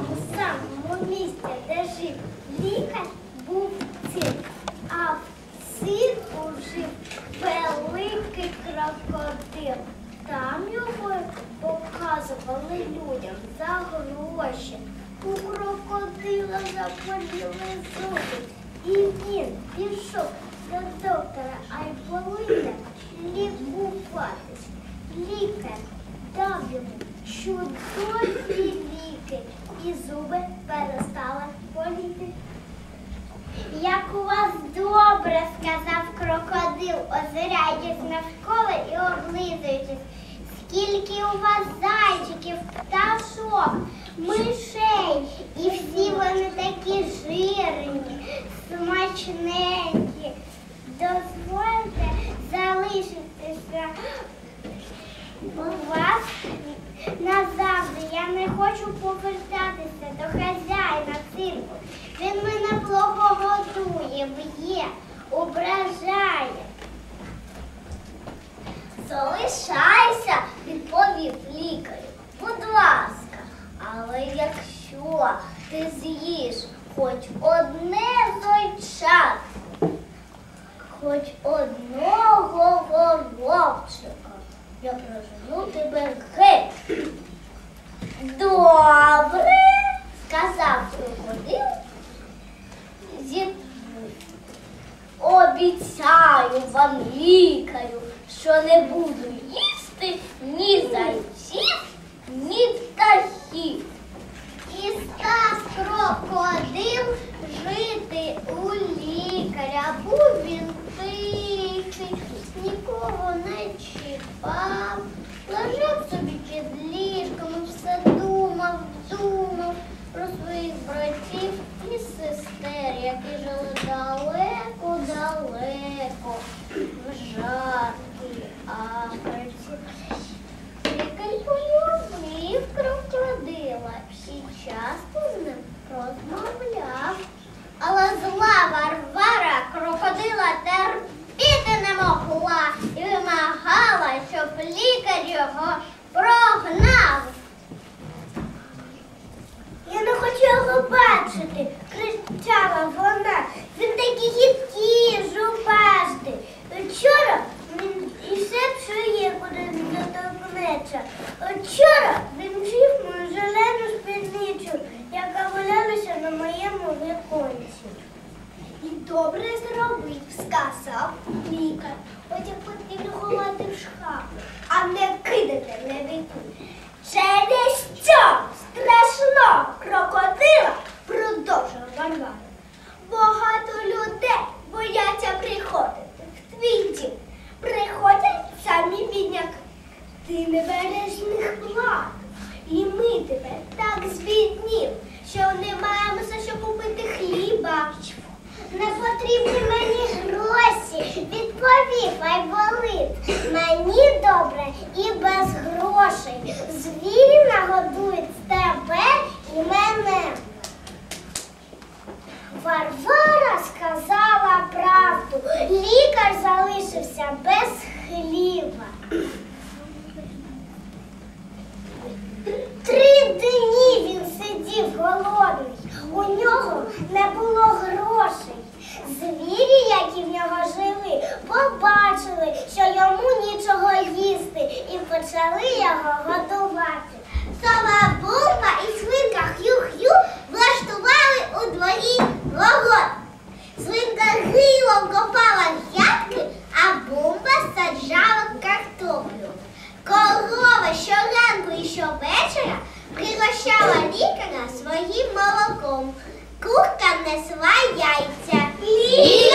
тому самому місці, де жив лікар, був цирк. А в цирку жив великий крокодил. Там його показували людям за гроші. У крокодила заболіли зуби. І він пішов до доктора Айболита лікуватись. Лікар дав йому чудові ліки, і зуби перестали боліти. Як у вас добре, сказав крокодил, озираючись навколо і облизуючись. Скільки у вас зайчиків, пташок, мишей, і всі вони такі жирні, смачненькі. Дозвольте залишитися у вас назавжди. Я не хочу повертатися до хазяїна цирку. Він мене плохо годує, б'є, ображає. Якщо ти з'їш хоч одне зойчат, хоч одного горобчика, я прожену тебе геть. Добре, сказав крокодил. Зітхнув. Обіцяю вам, лікарю, що не буду у лікаря. Був він тихий, нікого не чіпав. Лежав собі під ліжком, все думав, думав про своїх братів і сестер, які жили далеко-далеко в жаркій Африці. Лікар полюбив крокодила і часто з ним розмовляв. Але зла Варвара крокодила терпіти не могла і вимагала, щоб лікар його прогнав. Я не хочу його кричала вона. Він такий гідкий, жупастий. Вчора він і все псує, куди він доторкнеться. Вчора він вчив мою зелену спідницю, яка валялася на моєму віконці. І добре зробив, сказав лікар. Потім потрібно ховати в шкаф, а не кидати на тебе так збіднів, що не маємо за що купити хліба. Не потрібні мені гроші, відповів Айболит. Мені добре і без грошей. Звірі нагодують тебе і мене. Варвара сказала правду. Лікар залишився без хліба. Три дні він сидів голодний. У нього не було грошей. Звірі, які в нього жили, побачили, що йому нічого їсти, і почали його годувати. Сова бумба і свинка х'ю-х'ю влаштували у дворі вогонь. Свинка гилом копала грядки, а бумба саджала картоплю. Корова щоранку і щовечора пригощала лікаря своїм молоком. Курка несла яйця.